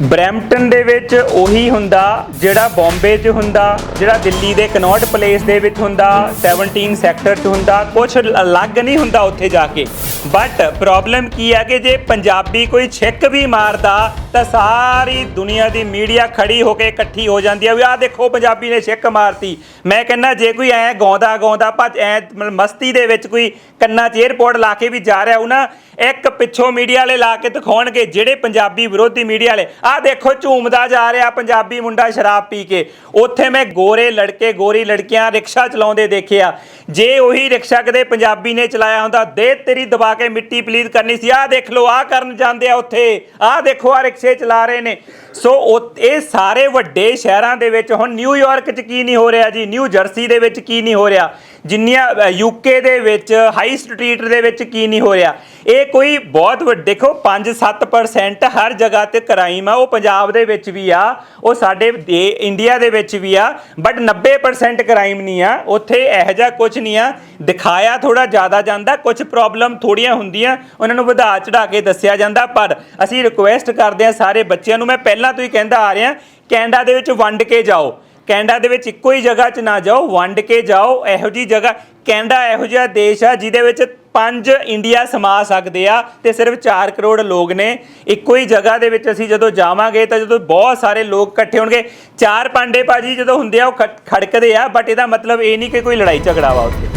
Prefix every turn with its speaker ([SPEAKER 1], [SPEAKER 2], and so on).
[SPEAKER 1] Brampton ਦੇ ਵਿੱਚ ਉਹੀ ਹੁੰਦਾ ਜਿਹੜਾ ਬੰਬੇ 'ਚ ਹੁੰਦਾ, ਜਿਹੜਾ ਦਿੱਲੀ ਦੇ ਕਨੌਟ ਪਲੇਸ ਦੇ ਵਿੱਚ ਹੁੰਦਾ 17 ਸੈਕਟਰ 'ਚ ਹੁੰਦਾ ਕੁਝ ਅਲੱਗ ਨਹੀਂ ਹੁੰਦਾ ਉੱਥੇ ਜਾ ਕੇ। ਬਟ ਪ੍ਰੋਬਲਮ ਕੀ ਹੈ ਕਿ ਜੇ ਪੰਜਾਬੀ ਕੋਈ ਛਿੱਕ ਵੀ ਮਾਰਦਾ, ਤਾਂ ਸਾਰੀ ਦੁਨੀਆ ਦੀ ਮੀਡੀਆ ਖੜੀ ਹੋ ਕੇ ਇਕੱਠੀ ਹੋ ਜਾਂਦੀ ਹੈ ਵੀ ਆਹ ਦੇਖੋ ਪੰਜਾਬੀ ਨੇ ਛਿੱਕ ਮਾਰਤੀ। ਮੈਂ ਕਹਿੰਦਾ ਜੇ ਕੋਈ ਐ ਗਾਉਂਦਾ ਗਾਉਂਦਾ, ਭੱਜ ਐ ਮਤਲਬ ਮਸਤੀ ਦੇ ਵਿੱਚ ਕੋਈ ਕੰਨਾਂ 'ਚ 에ਅਰਪੋਰਟ ਲਾ ਕੇ ਵੀ ਜਾ ਰਿਹਾ ਉਹ ਨਾ, ਇੱਕ ਪਿੱਛੋਂ ਮੀਡੀਆ ਵਾਲੇ ਲਾ ਕੇ ਦਿਖਾਉਣਗੇ ਜਿਹੜੇ ਪੰਜਾਬੀ ਵਿਰੋਧੀ ਮੀਡੀਆ ਵਾਲੇ। ਆਹ ਦੇਖੋ ਝੂਮਦਾ ਜਾ ਰਿਹਾ ਪੰਜਾਬੀ ਮੁੰਡਾ ਸ਼ਰਾਬ ਪੀ ਕੇ। ਉੱਥੇ ਮੈਂ ਗੋਰੇ ਲੜਕੇ, ਗੋਰੀ ਲੜਕੀਆਂ ਰਿਕਸ਼ਾ ਚਲਾਉਂਦੇ ਦੇਖਿਆ। ਜੇ ਉਹੀ ਰਿਕਸ਼ਾ ਕਦੇ ਪੰਜਾਬੀ ਨੇ ਚਲਾਇਆ ਹੁੰਦਾ, ਦੇ ਤੇਰੀ ਦਬਾ ਕੇ ਮਿੱਟੀ ਪਲੀਤ ਕਰਨੀ ਸੀ। ਆਹ ਦੇਖ ਲਓ, ਆਹ ਕਰਨ ਜਾਂਦੇ ਆ ਉੱਥੇ। ਆਹ ਦੇਖੋ ਆ ਰਿਕਸ਼ੇ ਚਲਾ ਰਹੇ ਨੇ। ਸੋ ਉਹ- ਇਹ ਸਾਰੇ ਵੱਡੇ ਸ਼ਹਿਰਾਂ ਦੇ ਵਿੱਚ, ਹੁਣ ਨਿਊਯਾਰਕ 'ਚ ਕੀ ਨਹੀਂ ਹੋ ਰਿਹਾ ਜੀ? ਨਿਊ ਜਰਸੀ ਦੇ ਵਿੱਚ ਕੀ ਨਹੀਂ ਹੋ ਰਿਹਾ? ਜਿੰਨੀਆਂ ਯੂਕੇ ਦੇ ਵਿੱਚ ਹਾਈ ਸਟਰੀਟ ਦੇ ਵਿੱਚ ਕੀ ਨਹੀਂ ਹੋ ਰਿਹਾ। ਇਹ ਕੋਈ ਬਹੁਤ ਵੱਡ ਦੇਖੋ 5-7% ਹਰ ਜਗ੍ਹਾ ਤੇ ਕ੍ਰਾਈਮ ਆ, ਉਹ ਪੰਜਾਬ ਦੇ ਵਿੱਚ ਵੀ ਆ, ਉਹ ਸਾਡੇ ਦੇ- ਇੰਡੀਆ ਦੇ ਵਿੱਚ ਵੀ ਆ ਬਟ 90% ਕ੍ਰਾਈਮ ਨਹੀਂ ਆ, ਉੱਥੇ ਇਹੋ ਜਿਹਾ ਕੁਝ ਨਹੀਂ ਆ। ਦਿਖਾਇਆ ਥੋੜਾ ਜ਼ਿਆਦਾ ਜਾਂਦਾ ਕੁਝ ਪ੍ਰੋਬਲਮ ਥੋੜੀਆਂ ਹੁੰਦੀਆਂ, ਉਹਨਾਂ ਨੂੰ ਵਧਾ ਚੜਾ ਕੇ ਦੱਸਿਆ ਜਾਂਦਾ, ਪਰ ਅਸੀਂ ਰਿਕੁਐਸਟ ਕਰਦੇ ਆ ਸਾਰੇ ਬੱਚਿਆਂ ਨੂੰ, ਮੈਂ ਪਹਿਲਾਂ ਤੋਂ ਹੀ ਕਹਿੰਦਾ ਆ ਰਿਹਾ, ਕੈਨੇਡਾ ਦੇ ਵਿੱਚ ਵੰਡ ਕੇ ਜਾਓ। ਕੈਨੇਡਾ ਦੇ ਵਿੱਚ ਇੱਕੋ ਹੀ ਜਗ੍ਹਾ 'ਚ ਨਾ ਜਾਓ, ਵੰਡ ਕੇ ਜਾਓ, ਇਹੋ ਜੀ ਜਗ੍ਹਾ। ਕੈਨੇਡਾ ਇਹੋ ਜਿਹਾ ਦੇਸ਼ ਆ ਜਿਹਦੇ ਵਿੱਚ ਪੰਜ ਇੰਡੀਆ ਸਮਾ ਸਕਦੇ ਆ ਤੇ ਸਿਰਫ 4 ਕਰੋੜ ਲੋਕ ਨੇ। ਇੱਕੋ ਹੀ ਜਗ੍ਹਾ ਦੇ ਵਿੱਚ ਅਸੀਂ ਜਦੋਂ ਜਾਵਾਂਗੇ ਤਾਂ ਜਦੋਂ ਬਹੁਤ ਸਾਰੇ ਲੋਕ ਇਕੱਠੇ ਹੋਣਗੇ, ਚਾਰ ਪਾਂਡੇ ਭਾਜੀ ਜਦੋਂ ਹੁੰਦੇ ਆ ਉਹ ਖੜਕਦੇ ਆ ਬਟ ਇਹਦਾ ਮਤਲਬ ਇਹ ਨਹੀਂ ਕਿ ਕੋਈ ਲੜਾਈ ਝਗੜਾ ਵਾ ਉੱਥੇ।